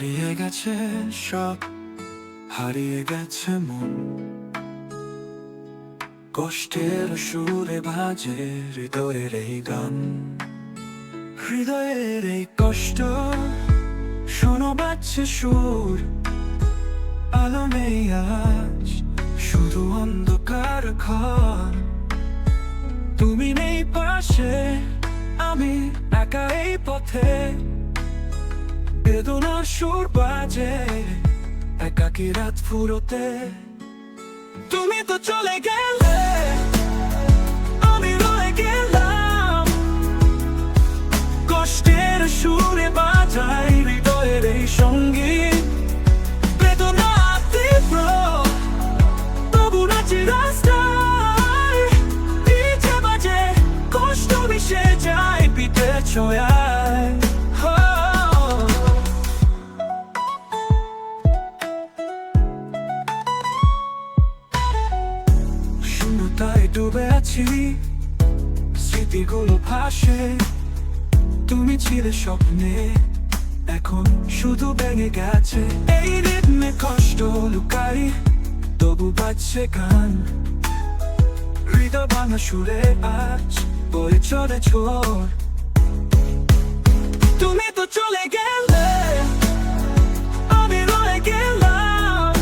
গেছে সব, হারিয়ে গেছে মন। কষ্টের সুরে বাজে হৃদয়ের এই গান। হৃদয়ের এই কষ্ট, শোনো বাজছে সুর। আলো নেই আজ, শুধু অন্ধকার ঘর। তুমি নেই পাশে, আমি একা এই পথে। বেদনার সুর বাজে, একাকি রাত ফুরোতে। তুমি তো চলে গেলে, আমি রয়ে গেলাম। কষ্টের সুরে বাজাই হৃদয়ের এই সংগীত। বেদনা তীব্র, তবু নাচি রাস্তায়। বাজে, কষ্ট মিশে যায়, পিঠে ছোঁয়ায় শূন্যতায় ডুবে আছি, স্মৃতিগুলো ভাসে। তুমি ছিলে স্বপ্নে, এখন শুধু ভেঙে গেছে। এই রিদমে কষ্ট লুকাই, তবু বাজছে গান। হৃদয় ভাঙা সুরে আজ বয়ে চলে ছোর তুমি তো চলে গেলে, আমি রয়ে গেলাম।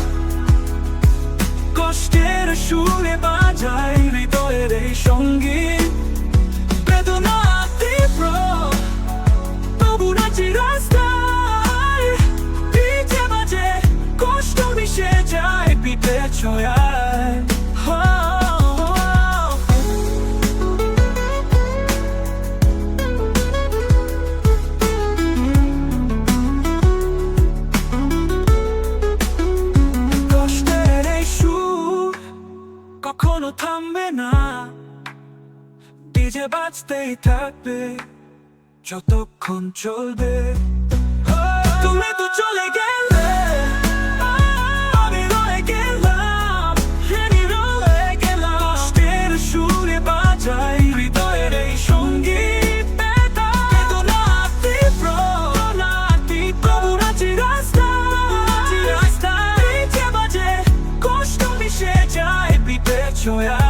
কষ্টের সুরে এই সংগীত বেদনা তীব্র, তবু নাচি রাস্তায়। পিঠে বাজে, কষ্ট মিশে যায় পিঠে ছোঁয়ায়। কখনো থামবে না। ডিজে বাজতেই থাকবে, যতক্ষণ চলবে। তুমি তো চলে গেলে, আমি রয়ে গেলাম আমি রয়ে গেলাম। কষ্টের সুরে বাজাই হৃদয়ের এই সংগীত বেদনা তীব্র না তীব্র নাচি রাস্তায় পিঠে বাজে কষ্ট মিশে যায় পিঠে ছোঁয়া